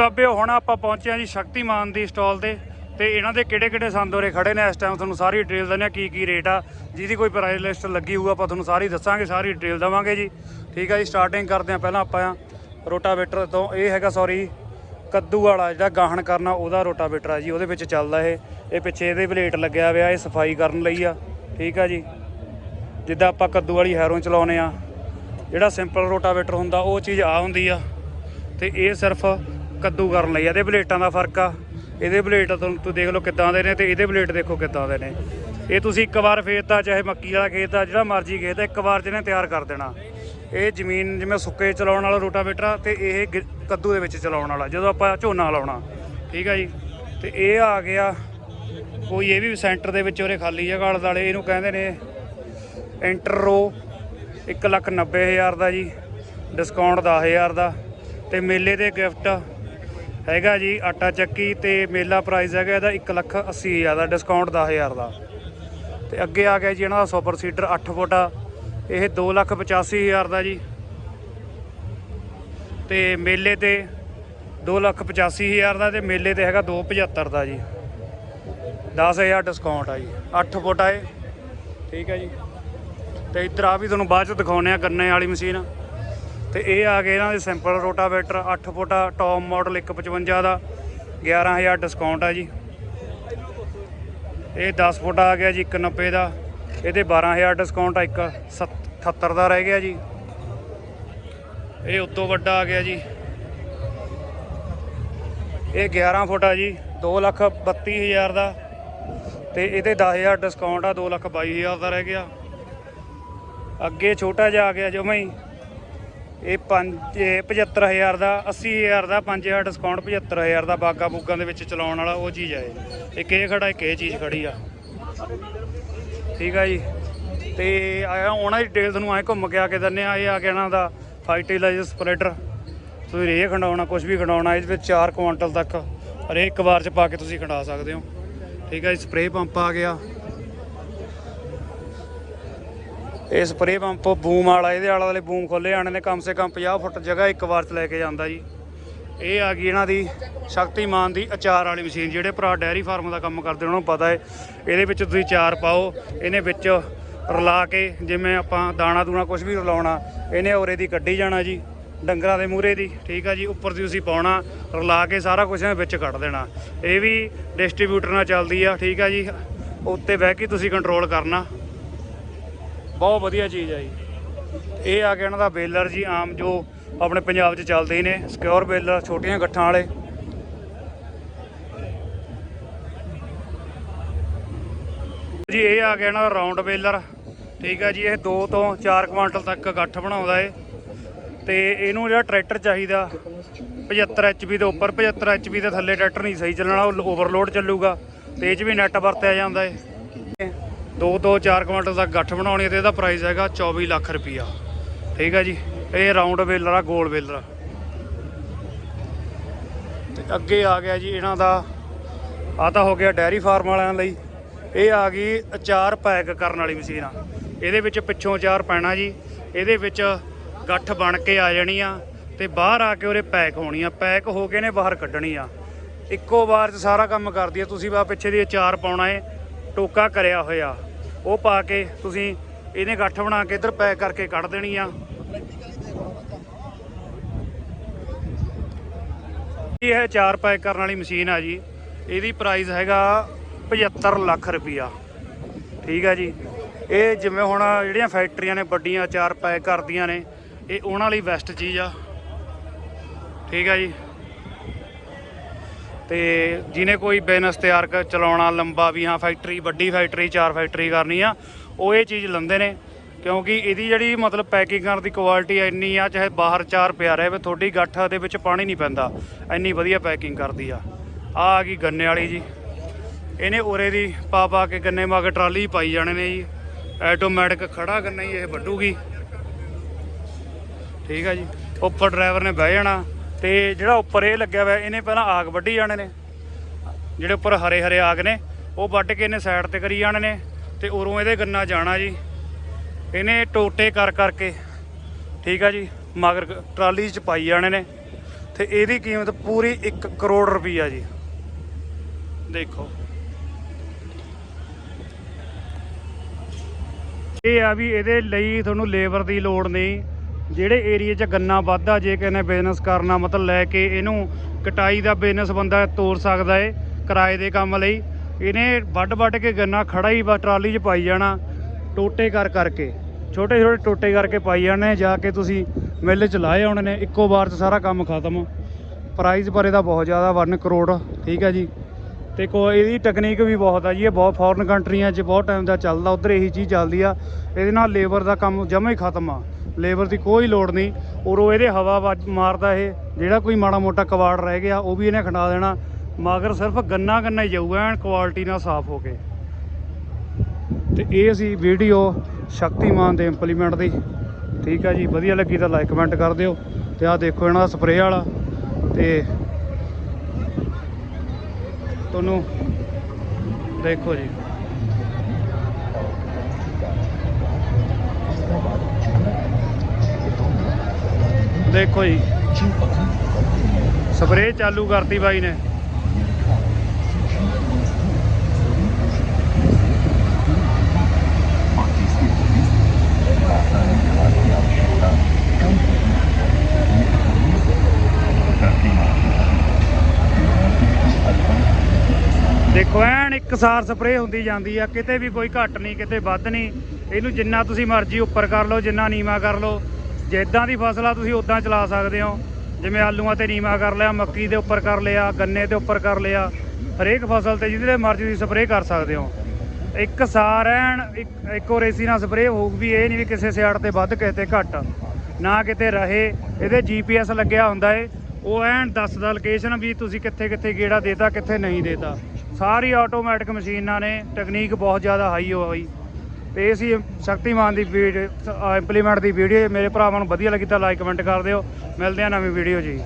ਬਾਬੇ ਹੁਣ ਆਪਾਂ ਪਹੁੰਚੇ ਹਾਂ ਜੀ ਸ਼ਕਤੀਮਾਨ ਦੀ ਸਟਾਲ ਤੇ ਤੇ ਇਹਨਾਂ ਦੇ ਕਿਹੜੇ ਕਿਹੜੇ ਸੰਦੋਰੇ ਖੜੇ ਨੇ ਇਸ ਟਾਈਮ ਤੁਹਾਨੂੰ ਸਾਰੀ ਡਿਟੇਲ ਦਿੰਦੇ ਹਾਂ ਕੀ ਕੀ ਰੇਟ ਆ, ਜਿਹਦੀ ਕੋਈ ਪ੍ਰਾਈਸ ਲਿਸਟ ਲੱਗੀ ਹੋਊ ਆਪਾਂ ਤੁਹਾਨੂੰ ਸਾਰੀ ਦੱਸਾਂਗੇ, ਸਾਰੀ ਡਿਟੇਲ ਦਵਾਂਗੇ ਜੀ। ਠੀਕ ਆ ਜੀ ਸਟਾਰਟਿੰਗ ਕਰਦੇ ਹਾਂ ਪਹਿਲਾਂ ਆਪਾਂ ਆ ਰੋਟਾਵੇਟਰ ਤੋਂ, ਇਹ ਹੈਗਾ ਸੌਰੀ ਕੱਦੂ ਵਾਲਾ ਜਿਹੜਾ ਗਾਹਣ ਕਰਨਾ ਉਹਦਾ ਰੋਟਾਵੇਟਰ ਆ ਜੀ, ਉਹਦੇ ਵਿੱਚ ਚੱਲਦਾ ਇਹ। ਇਹ ਪਿੱਛੇ ਇਹਦੇ ਪਲੇਟ ਲੱਗਿਆ ਹੋਇਆ, ਇਹ ਸਫ਼ਾਈ ਕਰਨ ਲਈ ਆ। ਠੀਕ ਆ ਜੀ, ਜਿੱਦਾਂ ਆਪਾਂ ਕੱਦੂ ਵਾਲੀ ਹੈਰੋਂ ਚਲਾਉਨੇ ਆ ਜਿਹੜਾ ਸਿੰਪਲ ਰੋਟਾਵੇਟਰ ਹੁੰਦਾ, ਉਹ ਚੀਜ਼ ਆ ਹੁੰਦੀ ਆ। ਤੇ ਇਹ ਸਿਰਫ ਕੱਦੂ ਕਰਨ ਲਈ। ਆ ਇਹਦੇ ਬਲੇਟਾਂ ਦਾ ਫ਼ਰਕ ਆ। ਇਹਦੇ ਬਲੇਟ ਤੁਹਾਨੂੰ ਤੁਸੀਂ ਦੇਖ ਲਓ ਕਿੱਦਾਂ ਦੇ ਨੇ ਤੇ ਇਹਦੇ ਬਲੇਟ ਦੇਖੋ ਕਿੱਦਾਂ ਦੇ ਨੇ। ਇਹ ਤੁਸੀਂ ਇੱਕ ਵਾਰ ਫੇਰਤਾ ਚਾਹੇ ਮੱਕੀ ਵਾਲਾ ਖੇਤ ਆ, ਜਿਹੜਾ ਮਰਜ਼ੀ ਖੇਤ ਆ, ਇੱਕ ਵਾਰ ਜਿਹਨੇ ਤਿਆਰ ਕਰ ਦੇਣਾ। ਇਹ ਜ਼ਮੀਨ ਜਿਵੇਂ ਸੁੱਕੇ ਚਲਾਉਣ ਵਾਲਾ ਰੋਟਾਵੇਟਰ ਆ ਤੇ ਇਹ ਗਿ- ਕੱਦੂ ਦੇ ਵਿੱਚ ਚਲਾਉਣ ਵਾਲਾ, ਜਦੋਂ ਆਪਾਂ ਝੋਨਾ ਲਾਉਣਾ। ਠੀਕ ਆ ਜੀ? ਤੇ ਇਹ ਆ ਗਿਆ। ਕੋਈ ਇਹ ਵੀ ਸੈਂਟਰ ਦੇ ਵਿੱਚ ਉਹਰੇ ਖਾਲੀ ਜਗ੍ਹਾ ਆਲੇ ਦੁਆਲੇ ਇਹਨੂੰ ਕਹਿੰਦੇ ਨੇ ਇੰਟਰੋ 190000 ਦਾ ਜੀ ਡਿਸਕਾਊਂਟ 10000 ਦਾ। ਤੇ ਮੇਲੇ ਦੇ ਗਿਫਟ ਹੈਗਾ ਜੀ ਆਟਾ ਚੱਕੀ ਤੇ ਮੇਲਾ ਪ੍ਰਾਈਸ ਹੈਗਾ ਇਹਦਾ 180000 ਦਾ ਡਿਸਕਾਊਂਟ 10000 ਦਾ। ਤੇ ਅੱਗੇ ਆ ਗਿਆ ਜੀ ਇਹਨਾਂ ਦਾ ਸੁਪਰ ਸੀਡਰ 8 ਫੁੱਟ ਆ। ਇਹ 285000 ਦਾ ਜੀ। ਤੇ ਮੇਲੇ ਤੇ 285000 ਦਾ ਤੇ ਮੇਲੇ ਤੇ ਹੈਗਾ 275 ਦਾ ਜੀ। 10000 ਡਿਸਕਾਊਂਟ ਆ ਜੀ। 8 ਫੁੱਟ ਆ ਠੀਕ ਹੈ ਜੀ। ਤੇ ਇੱਧਰ ਆ ਵੀ ਤੁਹਾਨੂੰ ਬਾਅਦ ਚ ਦਿਖਾਉਨੇ ਆ ਗੰਨੇ ਵਾਲੀ ਮਸ਼ੀਨ। ਤੇ ਇਹ ਆ ਗਏ ਇਹਨਾਂ ਦੇ simple rotavator 8 foot top model 155 ਦਾ 11000 ਡਿਸਕਾਊਂਟ ਆ ਜੀ। ਇਹ 10 ਫੁੱਟ ਆ ਗਿਆ ਜੀ 190 ਦਾ, ਇਹਦੇ 12000 ਡਿਸਕਾਊਂਟ ਆ, ਇੱਕ 77 ਦਾ ਰਹਿ ਗਿਆ ਜੀ। ਇਹ ਉਤੋਂ ਵੱਡਾ ਆ ਗਿਆ ਜੀ। ਇਹ 11 ਫੁੱਟ ਆ ਜੀ 232000 ਦਾ, ਤੇ ਇਹਦੇ 10000 ਡਿਸਕਾਊਂਟ ਆ 222000 ਦਾ ਰਹਿ ਗਿਆ। ਅੱਗੇ ਛੋਟਾ ਜਿਹਾ ਆ ਗਿਆ ਜਮਾਂ ਇਹ 5 75000 ਦਾ 80000 ਦਾ 5000 ਡਿਸਕਾਊਂਟ 75000 ਦਾ ਬਾਗਾ ਬੂਗਾਂ ਦੇ ਵਿੱਚ ਚਲਾਉਣ ਵਾਲਾ ਉਹ ਚੀਜ਼ ਆ ਇਹ। ਇੱਕ ਇਹ ਖੜਾ, ਇੱਕ ਇਹ ਚੀਜ਼ ਖੜੀ ਆ। ਠੀਕ ਆ ਜੀ? ਤੇ ਆਇਆ ਉਹਨਾਂ ਦੀ ਡਿਟੇਲ ਤੁਹਾਨੂੰ ਐ ਘੁੰਮ ਕੇ ਆ ਕੇ ਦਿੰਨੇ ਆ, ਇਹ ਆ ਗਿਆ ਇਹਨਾਂ ਦਾ ਫਾਈਟਿਲਾਈਜ਼ਰ ਸਪਰੈਡਰ ਤੁਸੀਂ ਰੇਹ ਖੰਡਾਉਣਾ ਕੁਝ ਵੀ ਖੰਡਾਉਣਾ, ਇਹਦੇ ਵਿੱਚ 4 ਕੁਆਂਟਲ ਤੱਕ। ਰੇਹ ਇੱਕ ਵਾਰ ਚ ਪਾ ਕੇ ਤੁਸੀਂ ਖੰਡਾ ਸਕਦੇ ਹੋ। ਠੀਕ ਆ ਜੀ? ਸਪਰੇਅ ਪੰਪ ਆ ਗਿਆ। ਇਹ ਸਪਰੇਅ ਪੰਪ, ਬੂਮ ਵਾਲਾ, ਇਹਦੇ ਆਲੇ ਵਾਲੇ ਬੂਮ ਖੋਲੇ ਆਣੇ ਨੇ, ਕਮ ਸੇ ਕਮ 50 ਫੁੱਟ ਜਗ੍ਹਾ ਇੱਕ ਵਾਰ ਚ ਲੈ ਕੇ ਜਾਂਦਾ ਜੀ। ਇਹ ਆ ਗਈ ਇਹਨਾਂ ਦੀ ਸ਼ਕਤੀਮਾਨ ਦੀ ਅਚਾਰ ਵਾਲੀ ਮਸ਼ੀਨ, ਜਿਹੜੇ ਭਰਾ ਡੈਰੀ ਫਾਰਮ ਦਾ ਕੰਮ ਕਰਦੇ ਉਹਨਾਂ ਨੂੰ ਪਤਾ ਹੈ। ਇਹਦੇ ਵਿੱਚ ਤੁਸੀਂ ਚਾਰ ਪਾਓ, ਇਹਨੇ ਵਿੱਚ ਰਲਾ ਕੇ ਜਿਵੇਂ ਆਪਾਂ ਦਾਣਾ ਦੂਣਾ ਕੁਝ ਵੀ ਰਲਾਉਣਾ, ਇਹਨੇ ਔਰੇ ਦੀ ਕੱਢੀ ਜਾਣਾ ਜੀ, ਡੰਗਰਾਂ ਦੇ ਮੂਹਰੇ ਦੀ, ਠੀਕ ਆ ਜੀ, ਉੱਪਰ ਦੀ ਤੁਸੀਂ ਪਾਉਣਾ, ਰਲਾ ਕੇ ਸਾਰਾ ਕੁਝ ਇਹਦੇ ਵਿੱਚ ਕੱਢ ਦੇਣਾ। ਇਹ ਵੀ ਡਿਸਟ੍ਰੀਬਿਊਟਰ ਨਾਲ ਚੱਲਦੀ ਆ, ਠੀਕ ਆ ਜੀ, ਉੱਤੇ ਬਹਿ ਕੇ ਤੁਸੀਂ ਕੰਟਰੋਲ ਕਰਨਾ। ਬਹੁਤ ਵਧੀਆ ਚੀਜ਼ ਆ ਜੀ। ਇਹ ਆ ਗਿਆ ਇਹਨਾਂ ਦਾ ਬੇਲਰ ਜੀ, ਆਮ ਜੋ ਆਪਣੇ ਪੰਜਾਬ 'ਚ ਚੱਲਦੇ ਹੀ ਨੇ ਸਿਕਿਉਰ ਬੇਲਰ, ਛੋਟੀਆਂ ਗੱਠਾਂ ਵਾਲੇ। ਜੀ, ਇਹ ਆ ਗਿਆ ਇਹਨਾਂ ਦਾ ਰਾਉਂਡ ਬੇਲਰ। ਠੀਕ ਆ ਜੀ, ਇਹ 2 ਤੋਂ 4 ਕੁਆਂਟਲ ਤੱਕ ਗੱਠ ਬਣਾਉਂਦਾ ਏ। ਤੇ ਇਹਨੂੰ ਜਿਹੜਾ ਟਰੈਕਟਰ ਚਾਹੀਦਾ 75 ਐਚਪੀ ਦੇ ਉੱਪਰ 75 ਐਚਪੀ ਦੇ ਥੱਲੇ ਟਰੈਕਟਰ ਨਹੀਂ ਸਹੀ ਚੱਲਣਾ, ਉਹ ਓਵਰਲੋਡ ਚੱਲੂਗਾ, ਤੇ ਇਹ 'ਚ ਵੀ ਨੈਟ ਵਰਤਿਆ ਜਾਂਦਾ ਏ। 2 ਤੋਂ 4 ਕੁਆਂਟਲ ਦਾ ਗੱਠ ਬਣਾਉਣੀ ਤੇ ਇਹਦਾ ਪ੍ਰਾਈਸ ਹੈਗਾ 24 ਲੱਖ ਰੁਪਈਆ। ਠੀਕ ਆ ਜੀ? ਇਹ ਰਾਉਂਡ ਵੇਲਰ ਆ ਗੋਲ ਵੇਲਰ ਆ। ਤੇ ਅੱਗੇ ਆ ਗਿਆ ਜੀ ਇਹਨਾਂ ਦਾ ਆ ਤਾਂ ਹੋ ਗਿਆ ਡੈਰੀ ਫਾਰਮ ਵਾਲਿਆਂ ਲਈ। ਇਹ ਆ ਗਈ ਅਚਾਰ ਪੈਕ ਕਰਨ ਵਾਲੀ ਮਸ਼ੀਨ ਆ। ਇਹਦੇ ਵਿੱਚ ਪਿੱਛੋਂ ਅਚਾਰ ਪੈਣਾ ਜੀ। ਇਹਦੇ ਵਿੱਚ ਗੱਠ ਬਣ ਕੇ ਆ ਜਾਣੀ ਆ ਤੇ ਬਾਹਰ ਆ ਕੇ ਉਹਦੇ ਪੈਕ ਹੋਣੀ ਆ। ਪੈਕ ਹੋ ਕੇ ਨੇ ਬਾਹਰ ਕੱਢਣੀ ਆ। ਇੱਕੋ ਵਾਰ 'ਚ ਸਾਰਾ ਕੰਮ ਕਰਦੀ ਆ। ਤੁਸੀਂ ਬਾ ਪਿੱਛੇ ਦੀ ਅਚਾਰ ਪਾਉਣਾ ਏ, ਟੋਕਾ ਕਰਿਆ ਹੋਇਆ। ਉਹ ਪਾ ਕੇ ਤੁਸੀਂ ਇਹਨੇ ਗੱਠ ਬਣਾ ਕੇ ਇੱਧਰ ਪੈਕ ਕਰਕੇ ਕੱਢ ਦੇਣੀ ਆ। ਇਹ ਹੈ ਚਾਰ ਪੈਕ ਕਰਨ ਵਾਲੀ ਮਸ਼ੀਨ ਆ ਜੀ। ਇਹਦੀ ਪ੍ਰਾਈਸ ਹੈਗਾ 75 ਲੱਖ ਰੁਪਈਆ। ਠੀਕ ਆ ਜੀ। ਇਹ ਜਿਵੇਂ ਹੁਣ ਜਿਹੜੀਆਂ ਫੈਕਟਰੀਆਂ ਨੇ ਵੱਡੀਆਂ ਚਾਰ ਪੈਕ ਕਰਦੀਆਂ ਨੇ, ਇਹ ਉਹਨਾਂ ਲਈ ਬੈਸਟ ਚੀਜ਼ ਆ। ਠੀਕ ਆ ਜੀ। ਤੇ ਜਿਹਨੇ ਕੋਈ ਬਿਜ਼ਨਸ ਤਿਆਰ ਕਰ ਚਲਾਉਣਾ, ਲੰਬਾ ਵੀ, ਹਾਂ, ਫੈਕਟਰੀ, ਵੱਡੀ ਫੈਕਟਰੀ, ਚਾਰ ਫੈਕਟਰੀ ਕਰਨੀ ਆ, ਉਹ ਇਹ ਚੀਜ਼ ਲੈਂਦੇ ਨੇ। ਕਿਉਂਕਿ ਇਹਦੀ ਜਿਹੜੀ ਮਤਲਬ ਪੈਕਿੰਗ ਕਰਨ ਦੀ ਕੁਆਲਿਟੀ ਇੰਨੀ ਆ, ਚਾਹੇ ਬਾਹਰ ਚਾਰ ਪਿਆ ਰਹੇ ਤੁਹਾਡੀ ਗੱਠ ਦੇ ਵਿੱਚ ਪਾਣੀ ਨਹੀਂ ਪੈਂਦਾ। ਇੰਨੀ ਵਧੀਆ ਪੈਕਿੰਗ ਕਰਦੀ ਆ। ਆ ਆ ਗਈ ਗੰਨੇ ਵਾਲੀ ਜੀ। ਇਹਨੇ ਉਰੇ ਦੀ ਪਾ ਪਾ ਕੇ ਗੰਨੇ ਮਾ ਕੇ ਟਰਾਲੀ ਪਾਈ ਜਾਣੇ ਨੇ ਜੀ। ਆਟੋਮੈਟਿਕ ਖੜਾ ਗੰਨਾ ਹੀ ਇਹ ਵੱਢੂਗੀ। ਠੀਕ ਆ ਜੀ। ਉੱਪਰ ਡਰਾਈਵਰ ਨੇ ਬਹਿ ਜਾਣਾ। ਤੇ ਜਿਹੜਾ ਉੱਪਰ ਇਹ ਲੱਗਿਆ ਹੋਇਆ, ਇਹਨੇ ਪਹਿਲਾਂ ਆਗ ਵੱਢੀ ਜਾਣੇ ਨੇ। ਜਿਹੜੇ ਉੱਪਰ ਹਰੇ ਹਰੇ ਆਗ ਨੇ, ਉਹ ਵੱਢ ਕੇ ਇਹਨੇ ਸਾਈਡ ਤੇ ਕਰੀ ਜਾਣੇ ਨੇ ਤੇ ਉਰੋਂ ਇਹਦੇ ਗੰਨਾ ਜਾਣਾ ਜੀ। ਇਹਨੇ ਟੋਟੇ ਕਰ ਕਰਕੇ, ਠੀਕ ਆ ਜੀ, ਮਗਰ ਟਰਾਲੀ 'ਚ ਪਾਈ ਜਾਣੇ ਨੇ ਤੇ ਇਹਦੀ ਕੀਮਤ ਪੂਰੀ 1 ਕਰੋੜ ਰੁਪਈਆ ਜੀ। ਦੇਖੋ। ਇਹ ਆ ਵੀ ਇਹਦੇ ਲਈ ਤੁਹਾਨੂੰ ਲੇਬਰ ਦੀ ਲੋੜ ਨਹੀਂ ਜਿਹੜੇ ਏਰੀਆ 'ਚ ਗੰਨਾ ਵੱਧਦਾ, ਜੇ ਕਿਸੇ ਨੇ ਬਿਜ਼ਨਸ ਕਰਨਾ, ਮਤਲਬ ਲੈ ਕੇ ਇਹਨੂੰ ਕਟਾਈ ਦਾ ਬਿਜ਼ਨਸ ਬੰਦਾ ਤੋਰ ਸਕਦਾ ਏ, ਕਿਰਾਏ ਦੇ ਕੰਮ ਲਈ। ਇਹਨੇ ਵੱਢ ਵੱਢ ਕੇ ਗੰਨਾ ਖੜਾ ਹੀ ਟਰਾਲੀ 'ਚ ਪਾਈ ਜਾਣਾ, ਟੋਟੇ ਕਰ ਕਰਕੇ। ਛੋਟੇ ਛੋਟੇ ਟੋਟੇ ਕਰਕੇ ਪਾਈ ਜਾਣੇ, ਜਾ ਕੇ ਤੁਸੀਂ ਮਿੱਲ 'ਚ ਲਾਏ ਆਉਣੇ ਨੇ, ਇੱਕੋ ਵਾਰ 'ਚ ਸਾਰਾ ਕੰਮ ਖਤਮ। ਪ੍ਰਾਈਸ ਪਰ ਇਹਦਾ ਬਹੁਤ ਜ਼ਿਆਦਾ 1 ਕਰੋੜ, ਠੀਕ ਹੈ ਜੀ। ਤੇ ਕੋ ਇਹਦੀ ਟੈਕਨੀਕ ਵੀ ਬਹੁਤ ਆ ਜੀ, ਇਹ ਬਹੁਤ ਫੋਰਨ ਕੰਟਰੀਆਂ 'ਚ ਬਹੁਤ ਟਾਈਮ ਦਾ ਚੱਲਦਾ, ਉਧਰ ਇਹੀ ਚੀਜ਼ ਚੱਲਦੀ ਆ। ਇਹਦੇ ਨਾਲ ਲੇਬਰ ਦਾ ਕੰਮ ਜਮਾ ਹੀ ਖਤਮ ਆ। ਲੇਬਰ ਦੀ ਕੋਈ ਲੋੜ ਨਹੀਂ। ਔਰ ਉਹ ਇਹਦੇ ਹਵਾ ਵੱਜ- ਮਾਰਦਾ ਇਹ, ਜਿਹੜਾ ਕੋਈ ਮਾੜਾ ਮੋਟਾ ਕਵਾੜ ਰਹਿ ਗਿਆ, ਉਹ ਵੀ ਇਹਨੇ ਖੰਡਾ ਦੇਣਾ। ਮਗਰ ਸਿਰਫ ਗੰਨਾ ਗੰਨਾ ਹੀ ਜਾਊਗਾ, ਐਨ ਕੁਆਲਿਟੀ ਨਾਲ ਸਾਫ਼ ਹੋ ਕੇ। ਤੇ ਇਹ ਸੀ ਵੀਡੀਓ ਸ਼ਕਤੀਮਾਨ ਦੇ ਇੰਪਲੀਮੈਂਟ ਦੀ। ਠੀਕ ਆ ਜੀ, ਵਧੀਆ ਲੱਗੀ ਤਾਂ ਲਾਈਕ ਕਮੈਂਟ ਕਰ ਦਿਓ। ਤੇ ਆਹ ਦੇਖੋ ਇਹਨਾਂ ਦਾ ਸਪਰੇਅ ਵਾਲਾ। ਤੇ ਤੁਹਾਨੂੰ ਦੇਖੋ ਜੀ। ਦੇਖੋ ਜੀ। ਸਪਰੇਅ ਚਾਲੂ ਕਰਤੀ ਬਾਈ ਨੇ। ਦੇਖੋ, ਐਨ ਇੱਕਸਾਰ ਸਪਰੇਅ ਹੁੰਦੀ ਜਾਂਦੀ ਆ। ਕਿਤੇ ਵੀ ਕੋਈ ਘੱਟ ਨਹੀਂ, ਕਿਤੇ ਵੱਧ ਨਹੀਂ। ਇਹਨੂੰ ਜਿੰਨਾ ਤੁਸੀਂ ਮਰਜ਼ੀ ਉੱਪਰ ਕਰ ਲਓ, ਜਿੰਨਾ ਨੀਵਾ ਕਰ ਲਓ। ਜਿੱਦਾਂ ਦੀ ਫਸਲ ਆ, ਤੁਸੀਂ ਉਦਾਂ ਚਲਾ ਸਕਦੇ ਹੋ। ਜਿਵੇਂ ਆਲੂਆਂ ਤੇ ਨੀਵਾ ਕਰ ਲਿਆ, ਮੱਕੀ ਦੇ ਉੱਪਰ ਕਰ ਲਿਆ, ਗੰਨੇ ਦੇ ਉੱਪਰ ਕਰ ਲਿਆ। ਹਰੇਕ ਫਸਲ ਤੇ ਜਿਹਦੇ ਮਰਜ਼ੀ ਤੁਸੀਂ ਸਪਰੇਅ ਕਰ ਸਕਦੇ ਹੋ। ਇੱਕ ਸਾਰ ਐਨ ਇੱਕ- ਇੱਕੋ ਰੇਸੀ ਨਾਲ ਸਪਰੇਅ ਹੋਊਗੀ ਇਹ ਨਹੀਂ ਵੀ ਕਿਸੇ ਸਿਆੜ ਤੇ ਵੱਧ, ਕਿਸੇ ਤੇ ਘੱਟ। ਨਾ ਕਿਤੇ ਰਹੇ। ਇਹਦੇ ਜੀਪੀਐਸ ਲੱਗਿਆ ਹੁੰਦਾ ਏ। ਉਹ ਐਨ ਦੱਸਦਾ ਲੋਕੇਸ਼ਨ ਵੀ ਤੁਸੀਂ ਕਿੱਥੇ ਕਿੱਥੇ ਗੇੜਾ ਦੇਤਾ, ਕਿੱਥੇ ਨਹੀਂ ਦੇਤਾ। ਸਾਰੀ ਆਟੋਮੈਟਿਕ ਮਸ਼ੀਨਾਂ ਨੇ ਟੈਕਨੀਕ ਬਹੁਤ ਜ਼ਿਆਦਾ ਹਾਈ ਹੋਈ ਤੇ ਇਹ ਸੀ ਸ਼ਕਤੀਮਾਨ ਦੀ ਵੀਡੀਓ ਇੰਪਲੀਮੈਂਟ ਦੀ ਵੀਡੀਓ ਮੇਰੇ ਭਰਾਵਾਂ ਨੂੰ ਵਧੀਆ ਲੱਗੀ ਤਾਂ ਲਾਈਕ ਕਮੈਂਟ ਕਰ ਦਿਓ। ਮਿਲਦੇ ਆ ਨਵੀਂ ਵੀਡੀਓ ਜੀ।